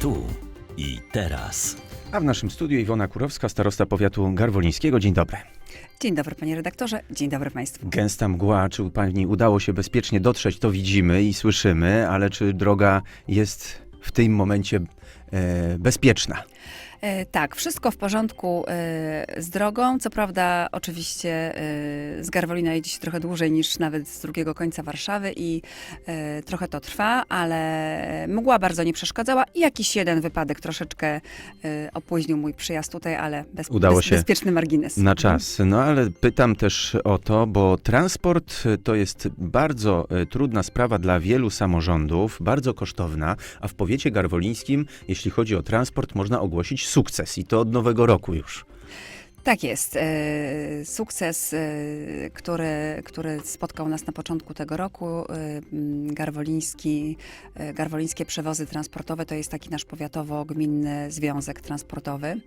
Tu i teraz. A w naszym studiu Iwona Kurowska, starosta powiatu garwolińskiego. Dzień dobry. Dzień dobry panie redaktorze, dzień dobry państwu. Gęsta mgła, czy pani udało się bezpiecznie dotrzeć, to widzimy i słyszymy, ale czy droga jest w tym momencie e, bezpieczna? E, tak, wszystko w porządku e, z drogą. Co prawda, oczywiście e, z Garwolina jedzie się trochę dłużej niż nawet z drugiego końca Warszawy i trochę to trwa, ale mgła bardzo nie przeszkadzała i jakiś jeden wypadek troszeczkę opóźnił mój przyjazd tutaj, ale bez, Udało bez, się bezpieczny margines. Na czas. No ale pytam też o to, bo transport to jest bardzo trudna sprawa dla wielu samorządów, bardzo kosztowna, a w powiecie garwolińskim, jeśli chodzi o transport, można ogłosić sukces i to od nowego roku już. Tak jest. E, Sukces, e, który, który spotkał nas na początku tego roku, e, Garwoliński, Garwolińskie Przewozy Transportowe, to jest taki nasz powiatowo-gminny związek transportowy,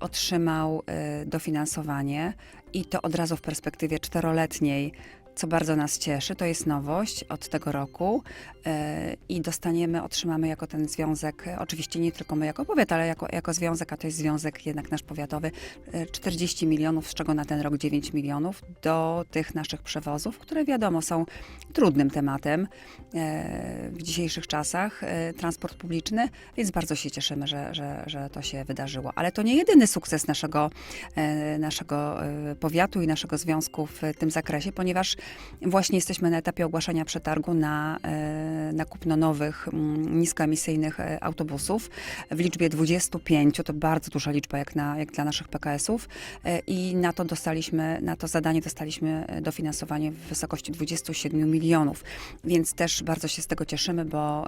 otrzymał dofinansowanie i to od razu w perspektywie czteroletniej, co bardzo nas cieszy. To jest nowość od tego roku e, i dostaniemy, otrzymamy jako ten związek, e, oczywiście nie tylko my jako powiat, ale jako, jako związek, a to jest związek jednak nasz powiatowy, e, 40 milionów, z czego na ten rok 9 milionów, do tych naszych przewozów, które wiadomo są trudnym tematem e, w dzisiejszych czasach, e, transport publiczny, więc bardzo się cieszymy, że, że, że to się wydarzyło. Ale to nie jedyny sukces naszego, e, naszego e, powiatu i naszego związku w tym zakresie, ponieważ właśnie jesteśmy na etapie ogłaszania przetargu na, e, na kupno nowych mm, niskoemisyjnych e, autobusów w liczbie 25. To bardzo duża liczba jak, na, jak dla naszych PKS-ów e, i na to dostaliśmy, na to zadanie dostaliśmy dofinansowanie w wysokości 27 milionów. Więc też bardzo się z tego cieszymy, bo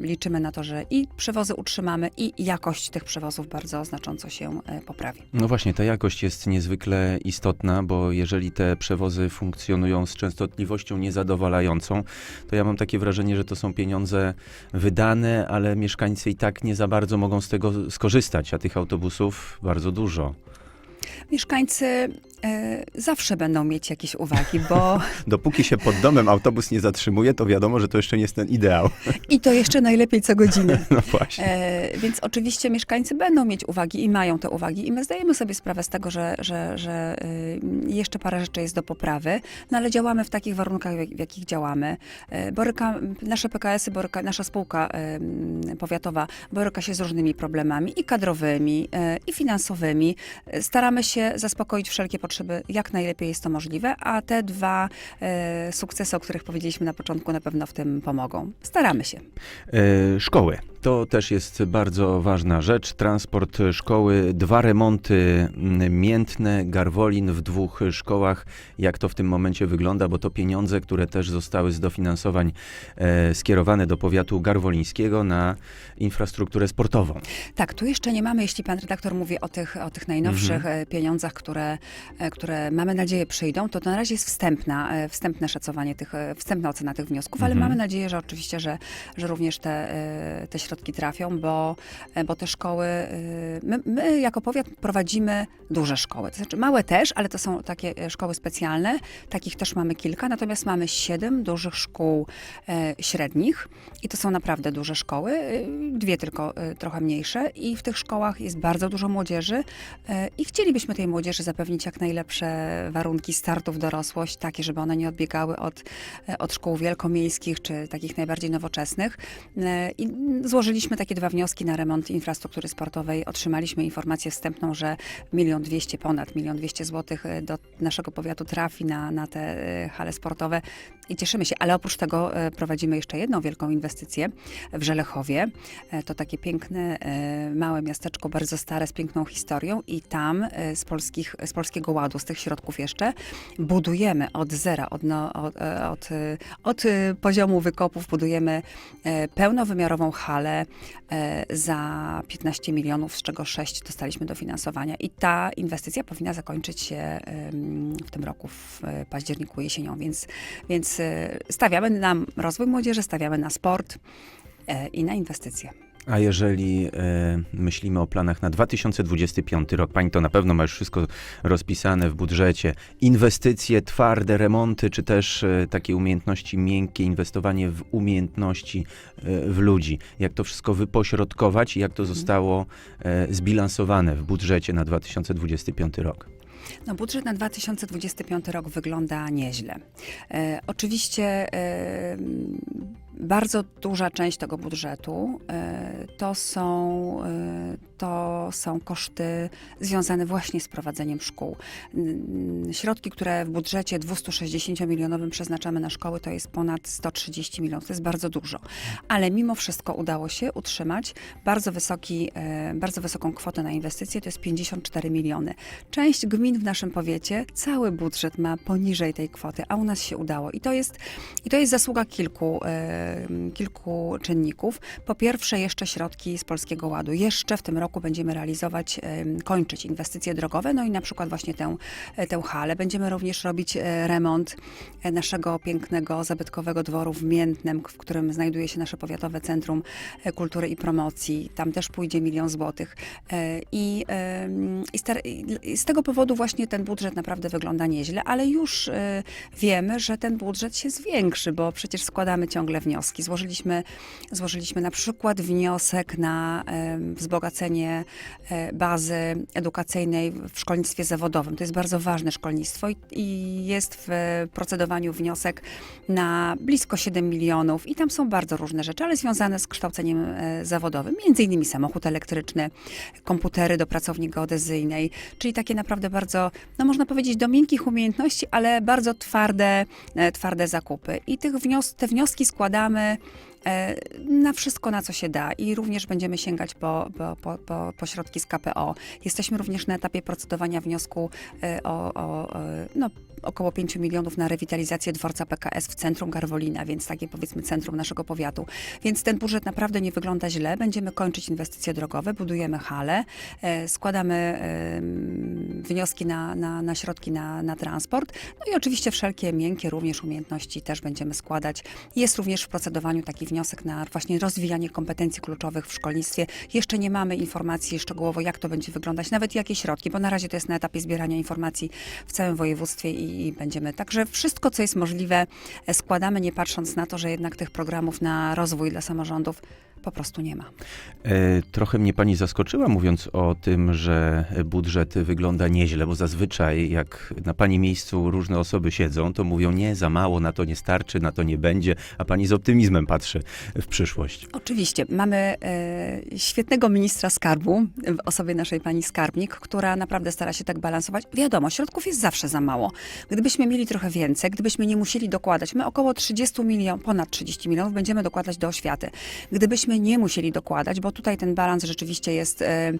liczymy na to, że i przewozy utrzymamy i jakość tych przewozów bardzo znacząco się poprawi. No właśnie, ta jakość jest niezwykle istotna, bo jeżeli te przewozy funkcjonują z częstotliwością niezadowalającą, to ja mam takie wrażenie, że to są pieniądze wydane, ale mieszkańcy i tak nie za bardzo mogą z tego skorzystać, a tych autobusów bardzo dużo. Mieszkańcy e, zawsze będą mieć jakieś uwagi, bo Dopóki się pod domem autobus nie zatrzymuje, to wiadomo, że to jeszcze nie jest ten ideał. i to jeszcze najlepiej co godzinę. No właśnie. E, więc oczywiście mieszkańcy będą mieć uwagi i mają te uwagi i my zdajemy sobie sprawę z tego, że, że, że y, jeszcze parę rzeczy jest do poprawy, no ale działamy w takich warunkach, w, jak- w jakich działamy. E, boryka, nasze PKS-y, boryka, nasza spółka powiatowa boryka się z różnymi problemami i kadrowymi, i finansowymi. Staramy się zaspokoić wszelkie potrzeby, jak najlepiej jest to możliwe, a te dwa e, sukcesy, o których powiedzieliśmy na początku, na pewno w tym pomogą. Staramy się. E, szkoły. To też jest bardzo ważna rzecz. Transport szkoły, dwa remonty mm, miętne, Garwolin w dwóch szkołach. Jak to w tym momencie wygląda, bo to pieniądze, które też zostały z dofinansowań e, skierowane do powiatu garwolińskiego na infrastrukturę sportową. Tak, tu jeszcze nie mamy, jeśli pan redaktor mówi o tych, o tych najnowszych Mhm. e, pieniądzach, które, e, które mamy nadzieję przyjdą, to to na razie jest wstępna, e, wstępne szacowanie tych, wstępna ocena tych wniosków, ale Mhm. mamy nadzieję, że oczywiście, że, że również te, te środki trafią, bo, e, bo te szkoły, e, my, my jako powiat prowadzimy duże szkoły, to znaczy małe też, ale to są takie e, szkoły specjalne, takich też mamy kilka, natomiast mamy siedem dużych szkół e, średnich i to są naprawdę duże szkoły, e, dwie tylko e, trochę mniejsze. I w tych szkołach jest bardzo dużo młodzieży i chcielibyśmy tej młodzieży zapewnić jak najlepsze warunki startu w dorosłość, takie, żeby one nie odbiegały od, od szkół wielkomiejskich czy takich najbardziej nowoczesnych. I takie dwa wnioski na remont infrastruktury sportowej. Otrzymaliśmy informację wstępną, że milion dwieście, ponad milion dwieście złotych e, do naszego powiatu trafi na, na te e, hale sportowe i cieszymy się. Ale oprócz tego e, prowadzimy jeszcze jedną wielką inwestycję w Żelechowie. To takie piękne, małe miasteczko, bardzo stare, z piękną historią i tam z, polskich, z Polskiego Ładu, z tych środków jeszcze, budujemy od zera, od, no, od, od, od poziomu wykopów budujemy pełnowymiarową halę e, za 15 milionów, z czego 6 dostaliśmy dofinansowania i ta inwestycja powinna zakończyć się w tym roku, w e, październiku, jesienią, więc, więc e, stawiamy na rozwój młodzieży, stawiamy na sport i na inwestycje. A jeżeli e, myślimy o planach na 2025 rok, pani to na pewno ma już wszystko rozpisane w budżecie. Inwestycje twarde, remonty, czy też e, takie umiejętności miękkie, inwestowanie w umiejętności, e, w ludzi. Jak to wszystko wypośrodkować i jak to zostało e, zbilansowane w budżecie na 2025 rok? No, budżet na 2025 rok wygląda nieźle. E, oczywiście e, bardzo duża część tego budżetu e, to, są, e, to są koszty związane właśnie z prowadzeniem szkół. N- Środki, które w budżecie 260-milionowym przeznaczamy na szkoły, to jest ponad 130 milionów. To jest bardzo dużo. Ale mimo wszystko udało się utrzymać bardzo, wysoki, e, bardzo wysoką kwotę na inwestycje, to jest 54 miliony. Część gmin w naszym powiecie cały budżet ma poniżej tej kwoty, a u nas się udało. I to jest, i to jest zasługa kilku, e, kilku czynników. Po pierwsze, jeszcze środki z Polskiego Ładu. Jeszcze w tym roku będziemy realizować, kończyć inwestycje drogowe, no i na przykład właśnie tę, e, tę halę. Będziemy również robić e, remont e, naszego pięknego, zabytkowego dworu w Miętnem, w którym znajduje się nasze powiatowe Centrum Kultury i Promocji. Tam też pójdzie milion złotych. I, i, z tego powodu właśnie ten budżet naprawdę wygląda nieźle, ale już wiemy, że ten budżet się zwiększy, bo przecież składamy ciągle wnioski. Złożyliśmy, złożyliśmy na przykład wniosek na wzbogacenie e, bazy edukacyjnej w szkolnictwie zawodowym. To jest bardzo ważne szkolnictwo i, i jest w procedowaniu wniosek na blisko 7 milionów i tam są bardzo różne rzeczy, ale związane z kształceniem e, zawodowym, między innymi samochód elektryczny, komputery do pracowni geodezyjnej, czyli takie naprawdę bardzo, no można powiedzieć, do miękkich umiejętności, ale bardzo twarde, e, twarde zakupy. I tych wnios- te wnioski składamy na wszystko, na co się da i również będziemy sięgać po, po, po, po, środki z KPO. Jesteśmy również na etapie procedowania wniosku e, o, o e, no, około 5 milionów na rewitalizację dworca PKS w centrum Garwolina, więc takie powiedzmy centrum naszego powiatu. Więc ten budżet naprawdę nie wygląda źle. Będziemy kończyć inwestycje drogowe, budujemy hale, e, składamy wnioski na, na, na środki na, na transport. No i oczywiście wszelkie miękkie również umiejętności też będziemy składać. Jest również w procedowaniu taki wniosek na właśnie rozwijanie kompetencji kluczowych w szkolnictwie. Jeszcze nie mamy informacji szczegółowo, jak to będzie wyglądać, nawet jakie środki, bo na razie to jest na etapie zbierania informacji w całym województwie i, i będziemy. Także wszystko, co jest możliwe, składamy, nie patrząc na to, że jednak tych programów na rozwój dla samorządów po prostu nie ma. E, Trochę mnie pani zaskoczyła, mówiąc o tym, że budżet wygląda nieźle, bo zazwyczaj jak na pani miejscu różne osoby siedzą, to mówią nie, za mało, na to nie starczy, na to nie będzie, a pani z optymizmem patrzy w przyszłość. Oczywiście. Mamy e, świetnego ministra skarbu w osobie naszej pani skarbnik, która naprawdę stara się tak balansować. Wiadomo, środków jest zawsze za mało. Gdybyśmy mieli trochę więcej, gdybyśmy nie musieli dokładać, my około 30 milionów, ponad 30 milionów będziemy dokładać do oświaty. Gdybyśmy nie musieli dokładać, bo tutaj ten balans rzeczywiście jest e,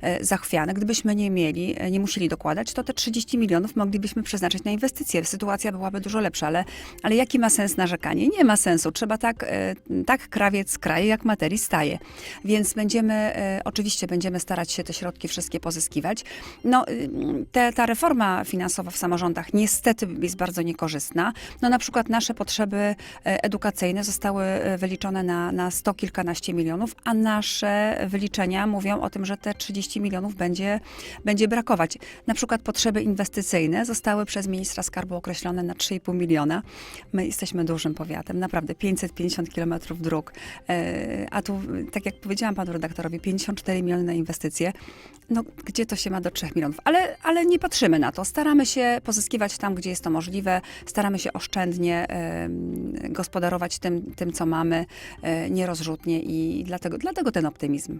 e, zachwiany, gdybyśmy nie mieli, e, nie musieli dokładać, to te 30 milionów moglibyśmy przeznaczyć na inwestycje. Sytuacja byłaby dużo lepsza, ale, ale jaki ma sens narzekanie? Nie ma sensu. Trzeba tak, tak krawiec kraje, jak materii staje. Więc będziemy, oczywiście będziemy starać się te środki wszystkie pozyskiwać. No, y, te, ta reforma finansowa w samorządach niestety jest bardzo niekorzystna. No na przykład nasze potrzeby edukacyjne zostały wyliczone na, na sto kilkanaście milionów, a nasze wyliczenia mówią o tym, że te 30 milionów będzie, będzie brakować. Na przykład potrzeby inwestycyjne zostały przez ministra skarbu określone na 3,5 miliona. My jesteśmy dużym powiatem, naprawdę 550 kilometrów dróg, e, a tu, tak jak powiedziałam panu redaktorowi, 54 miliony na inwestycje. No, gdzie to się ma do 3 milionów? Ale, ale nie patrzymy na to. Staramy się pozyskiwać tam, gdzie jest to możliwe. Staramy się oszczędnie em, gospodarować tym, tym co mamy, e, nierozrzutnie i dlatego, dlatego ten optymizm.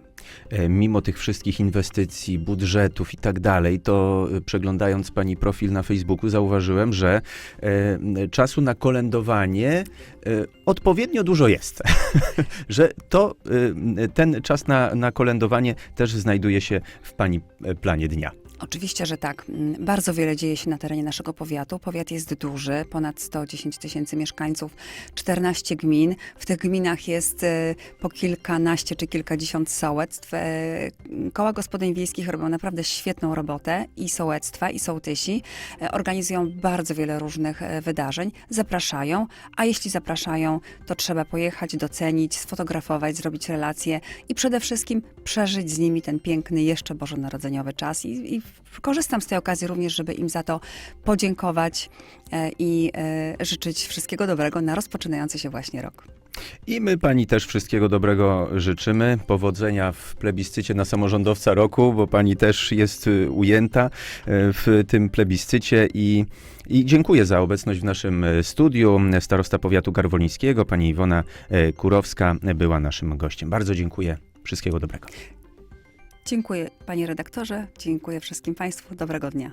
E, Mimo tych wszystkich inwestycji, budżetów i tak dalej, to e, przeglądając pani profil na Facebooku, zauważyłem, że e, czasu na kolędowanie e, odpowiednio dużo jest. że to e, ten czas na, na kolędowanie też znajduje się w pani e, planie dnia. Oczywiście, że tak. Mm, Bardzo wiele dzieje się na terenie naszego powiatu. Powiat jest duży, ponad 110 tysięcy mieszkańców, 14 gmin. W tych gminach jest e, po kilkanaście czy kilkadziesiąt sołectw. E, Koła gospodyń wiejskich robią naprawdę świetną robotę i sołectwa, i sołtysi. E, Organizują bardzo wiele różnych wydarzeń, zapraszają, a jeśli zapraszają, to trzeba pojechać, docenić, sfotografować, zrobić relacje i przede wszystkim przeżyć z nimi ten piękny, jeszcze bożonarodzeniowy czas. I, i korzystam z tej okazji również, żeby im za to podziękować e, i e, życzyć wszystkiego dobrego na rozpoczynający się właśnie rok. I my pani też wszystkiego dobrego życzymy. Powodzenia w plebiscycie na samorządowca roku, bo pani też jest y, ujęta y, w tym plebiscycie i, i dziękuję za obecność w naszym studiu. Starosta powiatu garwolińskiego, pani Iwona Kurowska była naszym gościem. Bardzo dziękuję. Wszystkiego dobrego. Dziękuję panie redaktorze, dziękuję wszystkim państwu, dobrego dnia.